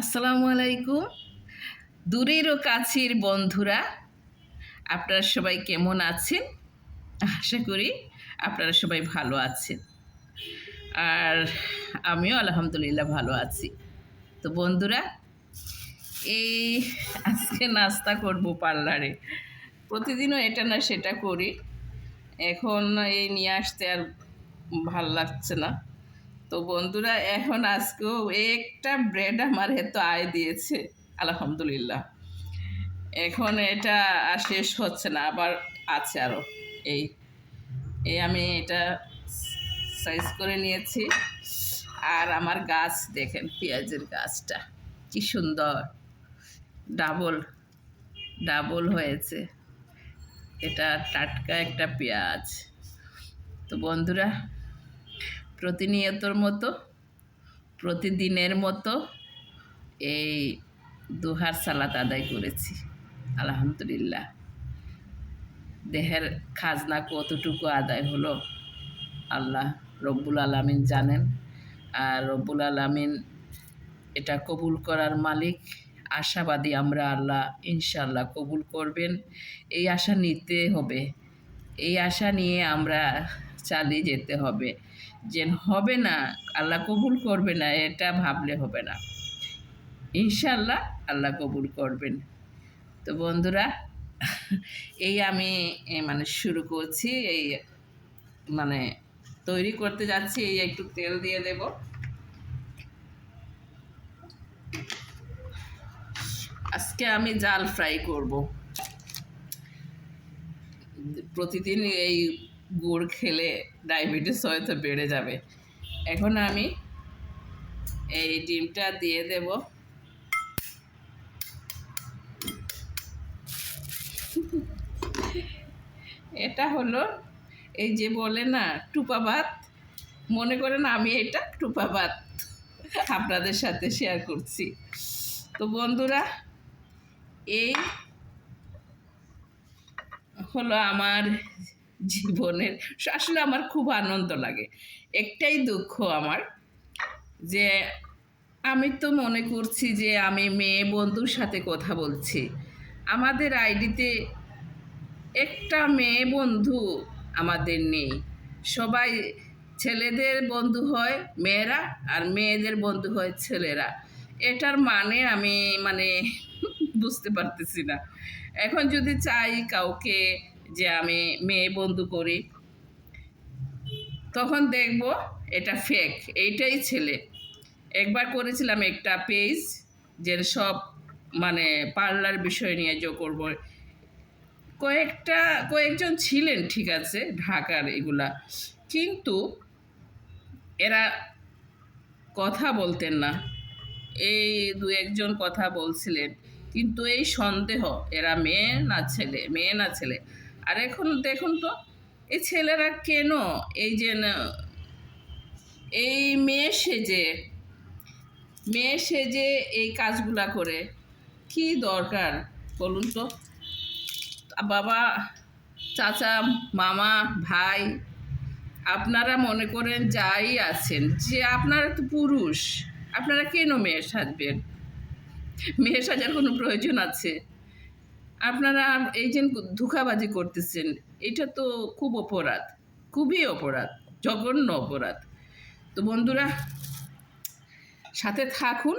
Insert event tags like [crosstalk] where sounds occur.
আসসালামু আলাইকুম। দূরের ও কাছের বন্ধুরা, আপনারা সবাই কেমন আছেন? আশা করি আপনারা সবাই ভালো আছেন। আর আমিও আলহামদুলিল্লাহ ভালো আছি। তো বন্ধুরা, এই আজকে নাস্তা করব পার্লারে। প্রতিদিনও এটা না সেটা করি। এখন এই নিয়ে আসতে আর ভালো লাগছে না। তো বন্ধুরা, এখন আজকেও একটা ব্রেড আমার এত আয় দিয়েছে। আলহামদুলিল্লাহ। এখন এটা আর শেষ হচ্ছে না, আবার আছে আরও এই এই আমি এটা সাইজ করে নিয়েছি। আর আমার গাছ দেখেন, পেঁয়াজের গাছটা। কি সুন্দর। ডাবল ডাবল হয়েছে। এটা টাটকা একটা পেঁয়াজ। তো বন্ধুরা প্রতিনিয়তর মতো, প্রতিদিনের মতো এই দুহার সালাত আদায় করেছি। আলহামদুলিল্লাহ। দেহের খাজনা কতটুকু আদায় হলো আল্লাহ রব্বুল আলামিন জানেন। আর রব্বুল আলামিন এটা কবুল করার মালিক। আশাবাদী আমরা আল্লাহ ইনশাল্লাহ কবুল করবেন। এই আশা নিতে হবে। এই আশা নিয়ে আমরা চালিয়ে যেতে হবে। যে হবে না, আল্লাহ কবুল করবে না, এটা ভাবলে হবে না। ইনশাল্লাহ আল্লাহ কবুল করবেন। তো বন্ধুরা, এই আমি মানে শুরু করছি, এই মানে তৈরি করতে যাচ্ছি, এই একটু তেল দিয়ে দেব। আজকে আমি জাল ফ্রাই করব। প্রতিদিন এই গুড় খেলে ডায়াবেটিস হয়তো বেড়ে যাবে। এখন আমি এই ডিমটা দিয়ে দেব। এটা হলো এই যে বলে না, টুপা ভাত। মনে করেন আমি এটা টুপা ভাত আপনাদের সাথে শেয়ার করছি। তো বন্ধুরা, এই হলো আমার জীবনের। আসলে আমার খুব আনন্দ লাগে। একটাই দুঃখ আমার যে আমি তো মনে করছি যে আমি মেয়ে বন্ধুর সাথে কথা বলছি। আমাদের আইডিতে একটা মেয়ে বন্ধু আমাদের নেই। সবাই ছেলেদের বন্ধু হয় মেয়েরা আর মেয়েদের বন্ধু হয় ছেলেরা। এটার মানে আমি মানে [laughs] বুঝতে পারতেছি না। এখন যদি চাই কাউকে যে আমি মেয়ে বন্ধু করি। তখন দেখব এটা ফেক এইটাই ছেলে। একবার করেছিলাম একটা পেজ যে সব মানে পার্লার বিষয় নিয়ে যে করব। কয়েকটা, কয়েকজন ছিলেন ঠিক আছে ঢাকার এগুলা। কিন্তু এরা কথা বলতেন না। এই দু একজন কথা বলছিলেন। কিন্তু এই সন্দেহ, এরা মেয়ে না ছেলে, মেয়ে না ছেলে। আর এখন দেখুন তো, এই ছেলেরা কেন এই যে এই মেয়ে সেজে মেয়ে সেজে এই কাজগুলা করে? কি দরকার বলুন তো বাবা, চাচা, মামা, ভাই, আপনারা মনে করেন যাই আছেন, যে আপনারা তো পুরুষ, আপনারা কেন মেয়ে সাজবেন? মেয়ে সাজার কোনো প্রয়োজন আছে? আপনারা এই যে ধোঁকাবাজি করতেছেন, এটা তো খুব অপরাধ, খুবই অপরাধ, জঘন্য অপরাধ। তো বন্ধুরা, সাথে থাকুন